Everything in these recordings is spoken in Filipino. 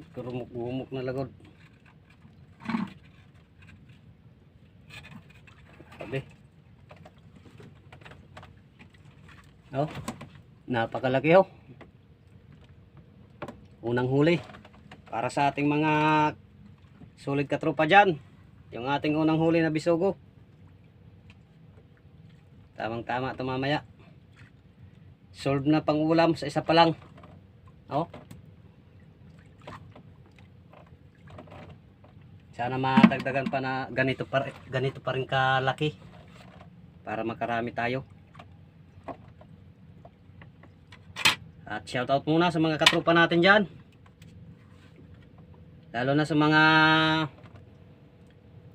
Nagkurumok-gumok na lagod. Sabi. Oh, napakalaki ho. Unang huli para sa ating mga sulit katropa dyan. Yung ating unang huli na bisugo. Tamang tama ito mamaya. Solve na pang ulam sa isa pa lang. Oh. Sana matagdagan pa na ganito pa, ganito pa rin kalaki. Para makarami tayo. At shoutout muna sa mga katropa natin dyan. Lalo na sa mga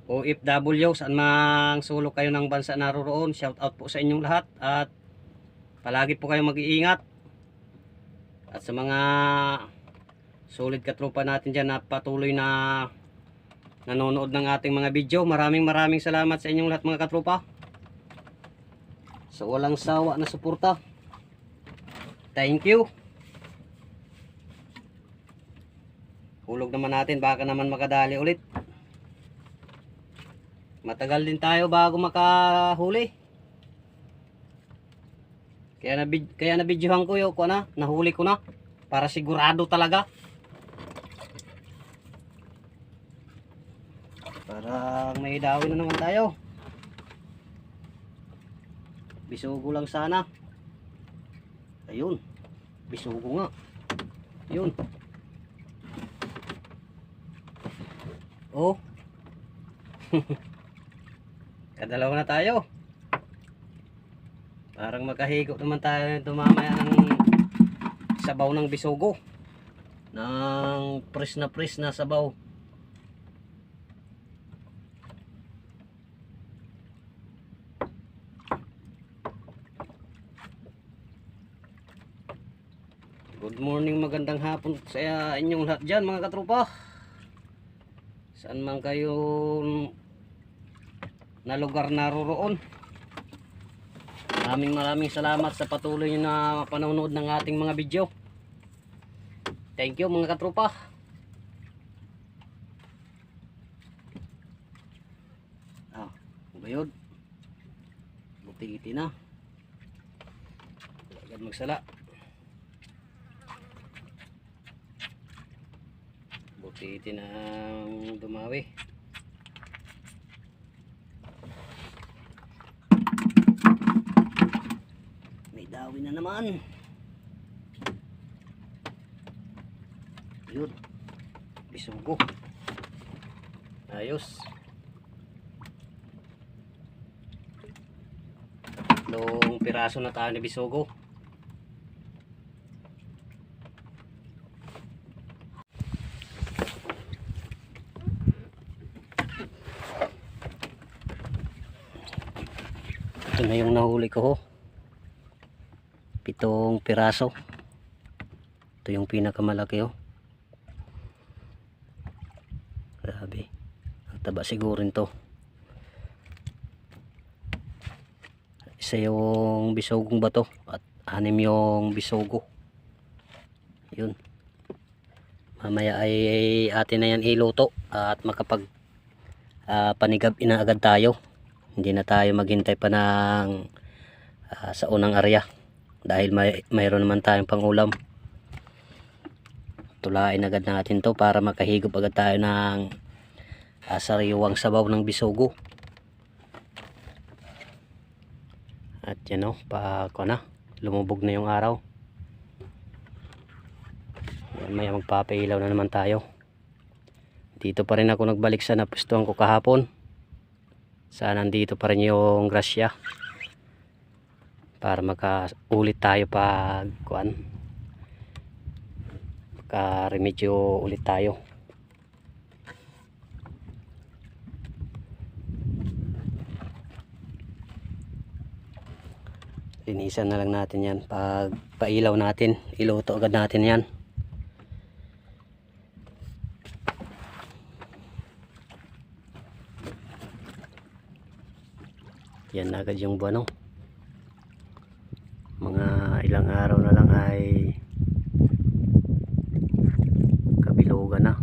OFW saan mang sulok kayo ng bansa naroroon. Shoutout po sa inyong lahat. At palagi po kayong mag-iingat. At sa mga solid katropa natin dyan na patuloy na nanonood ng ating mga video. Maraming maraming salamat sa inyong lahat mga katropa. Sa walang sawa na suporta. Thank you. Hulog naman natin baka naman makadali ulit. Matagal din tayo bago makahuli. Kaya na kaya na videohan ko 'yo ko na, nahuli ko na para sigurado talaga. Parang may dawin na naman tayo. Bisugo lang sana. Ayun. Bisugo nga. Ayun. Oh. Kadalawa na tayo. Parang magkahigo naman tayo nito mamaya ng sabaw ng bisugo. Ng pres na pres na sabaw. Good morning, magandang hapon sa inyong lahat dyan mga katropa. Saan man kayo na lugar naroroon. Maraming maraming salamat sa patuloy na panonood ng ating mga video. Thank you mga katropa. Ah, bayod. Buti-iti na. Agad magsala. Buti-iti na dumawi. May dawi na naman. Yun. Bisugo. Ayos. Tatlong piraso na tayo ni Bisugo. Ito na yung nahuli ko ho. Pitong piraso. Ito yung pinakamalaki ho. Grabe. Ang taba siguro to. Isa yung bisogong bato at anim yung bisogo. Yun. Mamaya ay, atin na yan iluto at makapag ah, panigab inaagad tayo. Hindi na tayo maghintay pa ng ah, sa unang area dahil may mayroon naman tayong pangulam. Tulain agad natin to para makahigop agad tayo ng ah, sariwang sabaw ng bisogo. At yan o, pa ko na, lumubog na yung araw. Yan, maya magpapailaw na naman tayo. Dito pa rin ako nagbalik sa napustuhan ko kahapon. Sana nandito pa rin yung grasya. Para makaulit tayo pag kuan. Maka-remedyo ulit tayo. Linisan na lang natin yan. Pag pailaw natin, iluto agad natin yan. Yan na agad yung buwan mga ilang araw na lang ay kabilugan na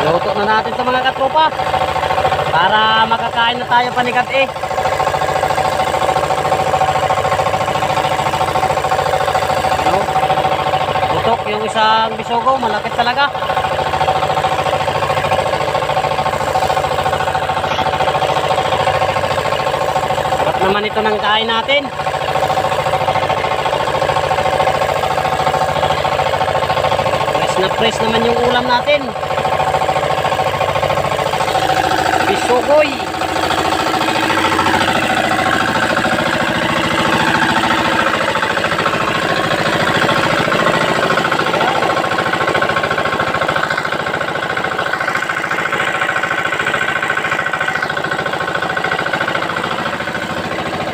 Luto na natin sa mga katropa para makakain na tayo panikat eh. Ano? Butok yung isang bisogo, malapit talaga. Sarap naman ito ng kain natin. Press na press naman yung ulam natin. Bisogoy.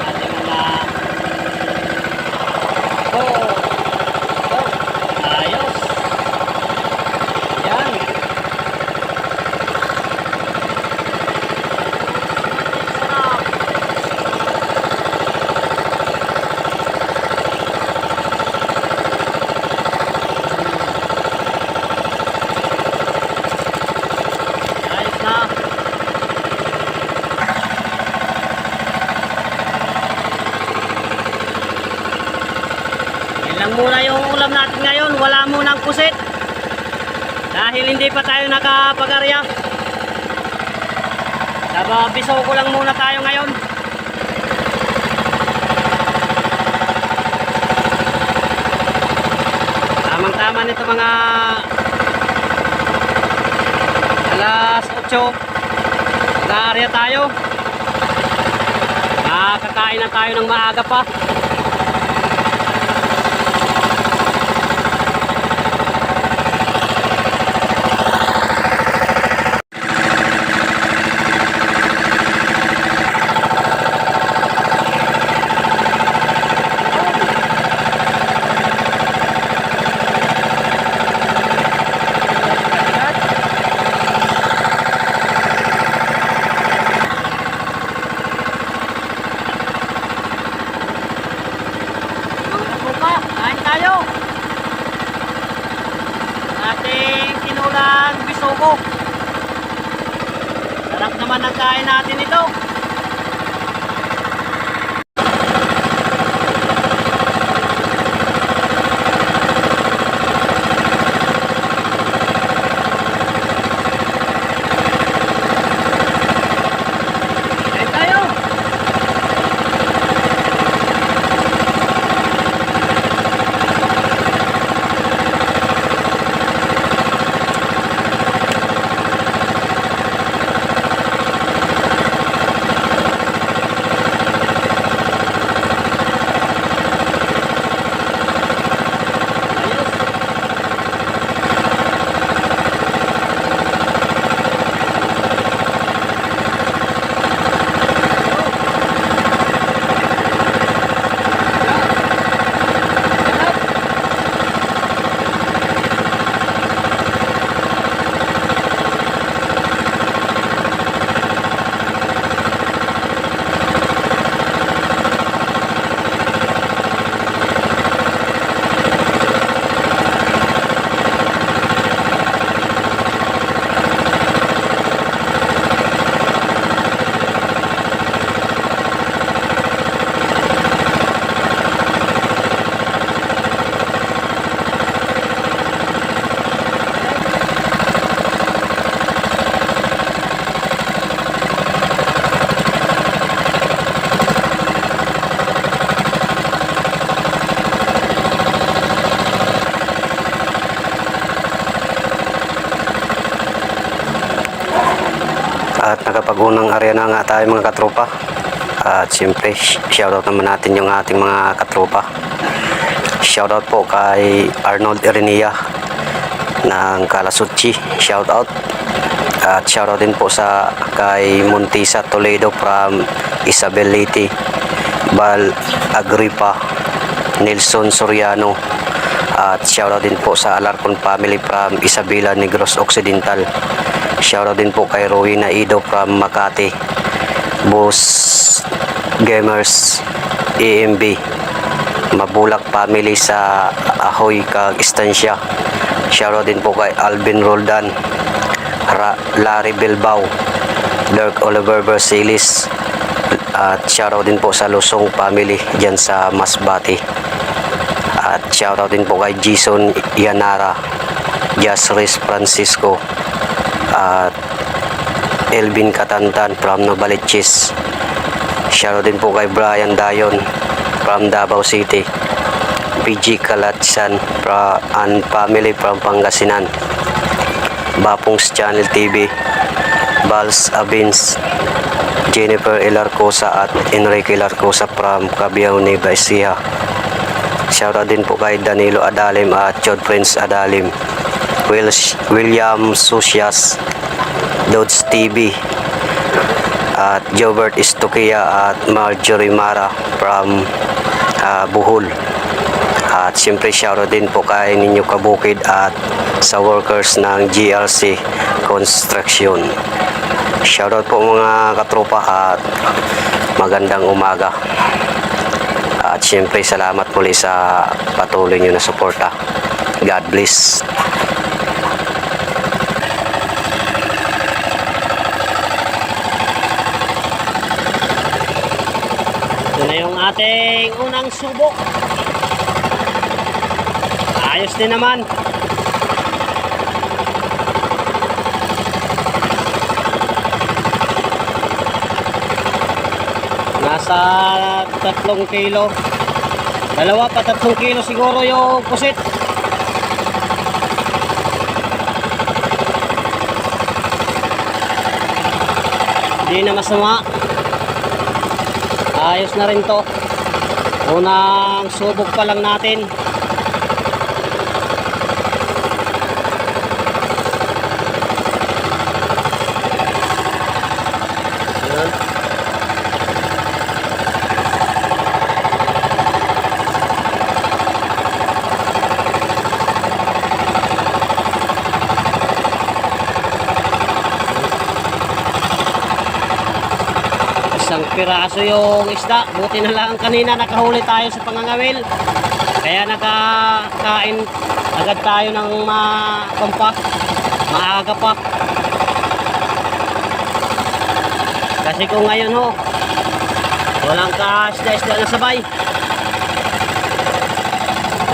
Ating mga Oh. Oh. Ayos. Yan. Sarap. Ayos na. Yan lang muna yung ulam natin ngayon. Wala munang pusit. Dahil hindi pa tayo nakapag-arya. Saba, bisaw ko lang muna tayo ngayon. Tamang-tama nito mga alas 8. Nag-aarya tayo. Nakakain na tayo ng maaga pa. Mga katropa, kain tayo. Ating tinulang bisogo. Sarap naman ang kain natin ito. Kain tayo. At nakapag-unang area na nga tayo mga katropa. At siyempre, sh- shoutout naman natin yung ating mga katropa. Shoutout po kay Arnold Erenia ng Kalasuchi. Shoutout. At shoutout din po sa kay Montisa Toledo from Isabel Leyte. Bal Agripa, Nelson Soriano, at shoutout din po sa Alarcon family from Isabela Negros Occidental. Shoutout din po kay Rowena Ido from Makati. Boss Gamers AMB. Mabulak family sa Ahoy kag Estancia. Shoutout din po kay Alvin Roldan, Ra- Larry Bilbao, Dirk Oliver Bersilis, at shoutout din po sa Lusong family dyan sa Masbati. At shoutout din po kay Jason Yanara, Jasris Francisco, at Elvin Katantan from Novaliches. Shoutout din po kay Brian Dayon from Davao City. PG Kalatsan and family from Pangasinan. Bapong's Channel TV, Bals Abins, Jennifer Ilarcosa at Enrique Ilarcosa from Cabiao Nueva. Shoutout din po kay Danilo Adalim at Chod Prince Adalim. Will- William Susias, Dodds TV, at Jobert Istukia at Marjorie Mara from ah, Buhol. At siyempre shoutout din po kay Ninyo Kabukid at sa workers ng GLC Construction. Shoutout po mga katropa at magandang umaga. At siyempre salamat muli sa patuloy nyo na suporta. God bless. Ito na yung ating unang subok. Ayos din naman. Nasa tatlong kilo. Dalawa pa tatlong kilo siguro yung pusit. Hindi na masama. Ayos na rin to. Unang subok pa lang natin. Isang piraso yung isda. Buti na lang kanina nakahuli tayo sa pangangawil. Kaya nakakain agad tayo ng mapampa. Maaga pa. Kasi kung ngayon ho, walang ka-isda-isda na sabay.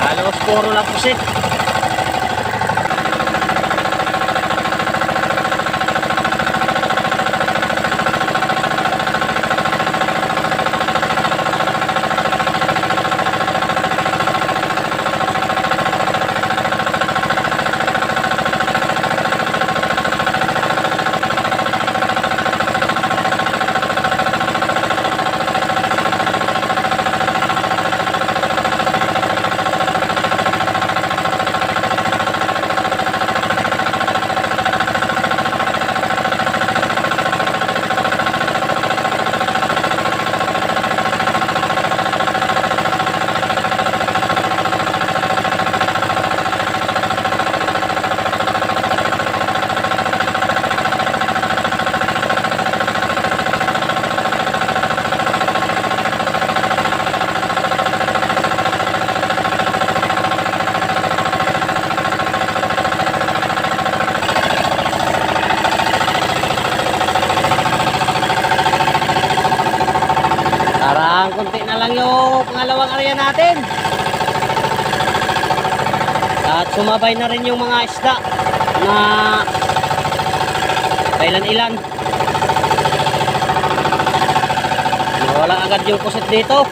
Halos puro lang pusit. Parang konti na lang yung natin. At sumabay na rin yung mga isda na kailan-ilan. Nawala agad yung pusit dito.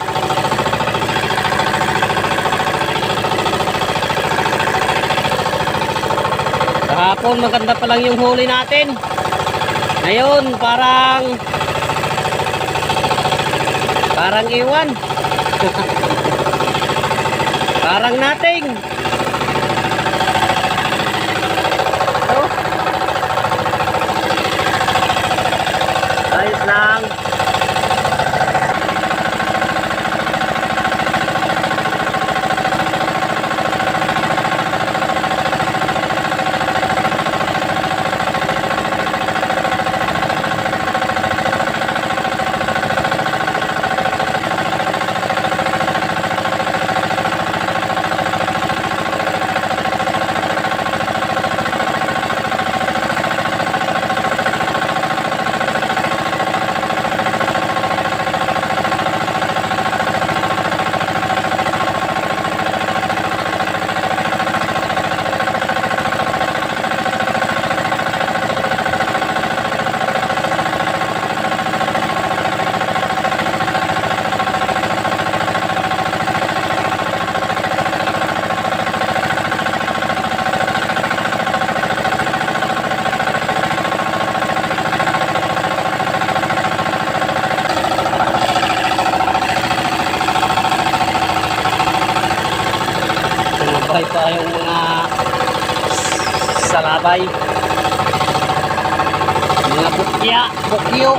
Kahapon maganda pa lang yung huli natin. Ngayon parang Parang iwan. Parang nating. Oh. Ayos lang. mga salabay. Mga bukya, bukyo.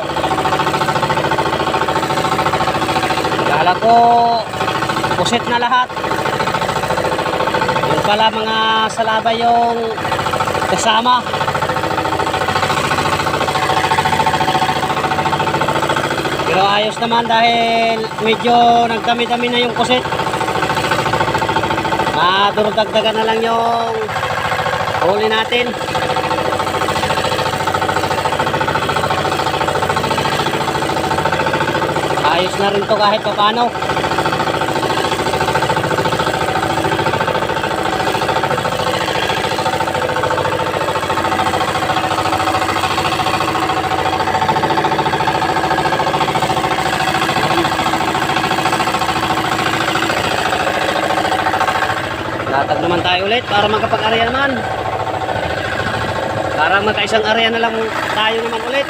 Akala ko pusit na lahat. Yung pala mga salabay yung kasama. Pero ayos naman dahil medyo nagdami-dami na yung kusit. Madurudagdagan na lang yung huli natin. Ayos na rin to kahit paano. Latag naman tayo ulit para magkapag-area naman. Para magkaisang area na lang tayo naman ulit.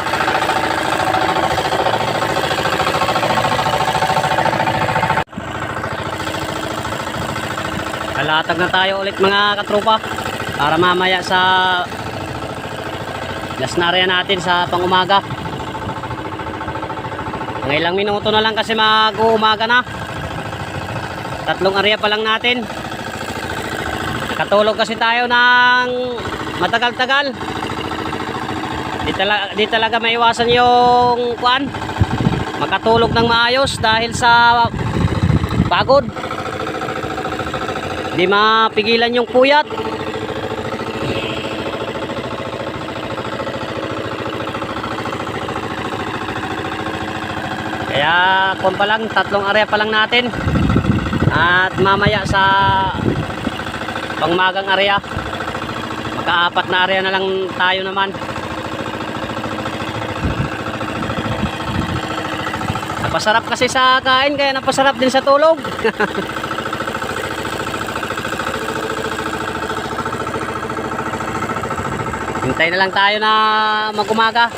Kalatag na tayo ulit mga katropa para mamaya sa last na area natin sa pangumaga. Mga ilang minuto na lang kasi mag-uumaga na. Tatlong area pa lang natin. Nakatulog kasi tayo ng matagal-tagal. Di, tala, di talaga maiwasan yung kuan. Makatulog ng maayos dahil sa pagod. Di mapigilan yung puyat. Kaya kung pa lang, tatlong area pa lang natin. At mamaya sa pangmagang area, makaapat na area na lang tayo naman. Napasarap kasi sa kain, kaya napasarap din sa tulog. Hintay na lang tayo na mag-umaga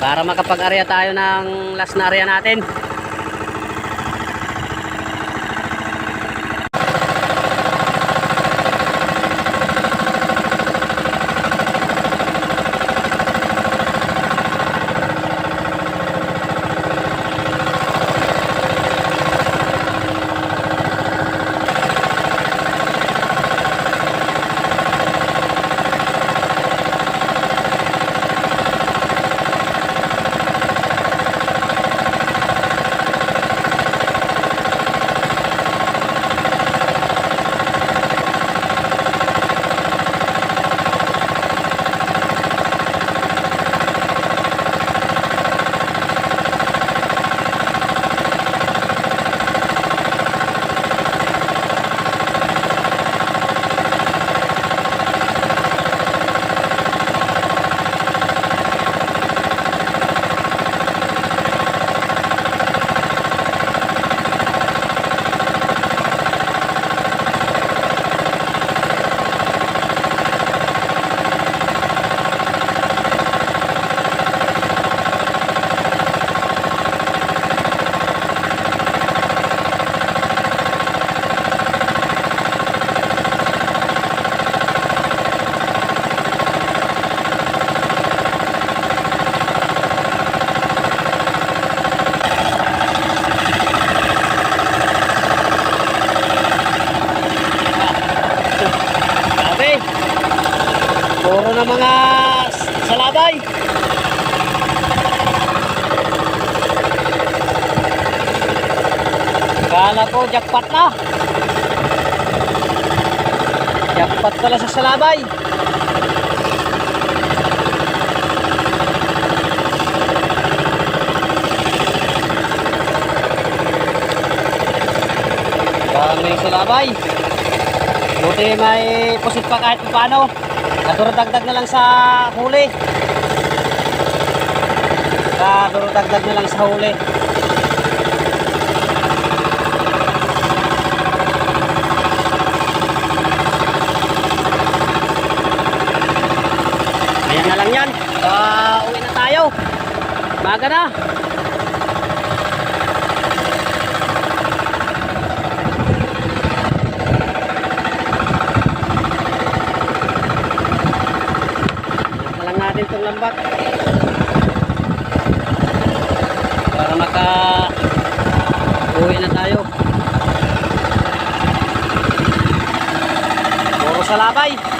para makapag-area tayo ng last na area natin. Sabi, na mga salabay. Kala ko jackpot na. Jackpot pala sa salabay. Dami salabay. Buti may pusit pa kahit paano. Nadurudagdag na lang sa huli. Nadurudagdag na lang sa huli. Ayan na lang yan. Uh, uwi na tayo. Maga na. Lambat. Para maka uwi na tayo. Puro sa labay.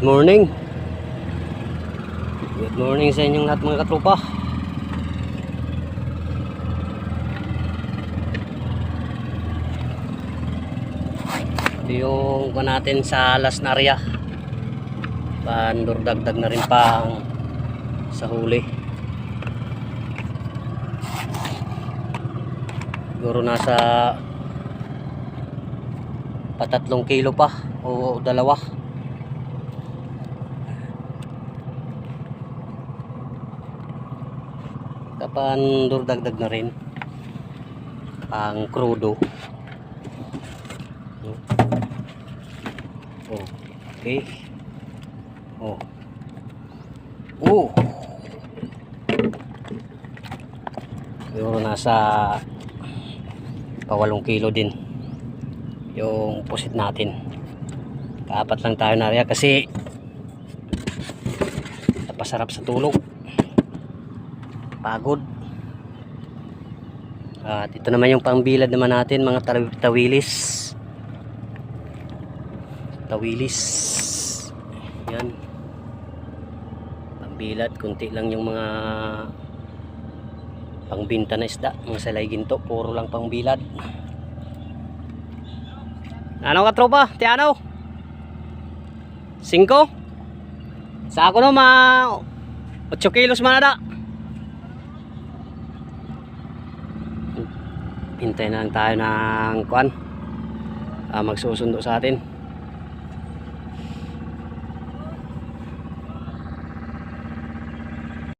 Good morning. Good morning sa inyong lahat mga katropa. Yung kuha natin sa Las Naria. Pandurdagdag na rin pang sa huli. Siguro nasa patatlong kilo pa o dalawa. Kapan dagdag na rin ang krudo. Oh, okay. Oh. Oh. Siguro nasa pawalong kilo din yung pusit natin. Kaapat lang tayo na kasi napasarap sa tulog pagod. At ito naman yung pangbilad naman natin mga taw- tawilis. Tawilis. Yan. Pangbilad kunti lang yung mga pangbinta na isda mga salay ginto puro lang pangbilad. Ano ka tropa? Tiano 5 sa ako no ma 8 kilos manada hintay na lang tayo ng kuan ah, magsusundo sa atin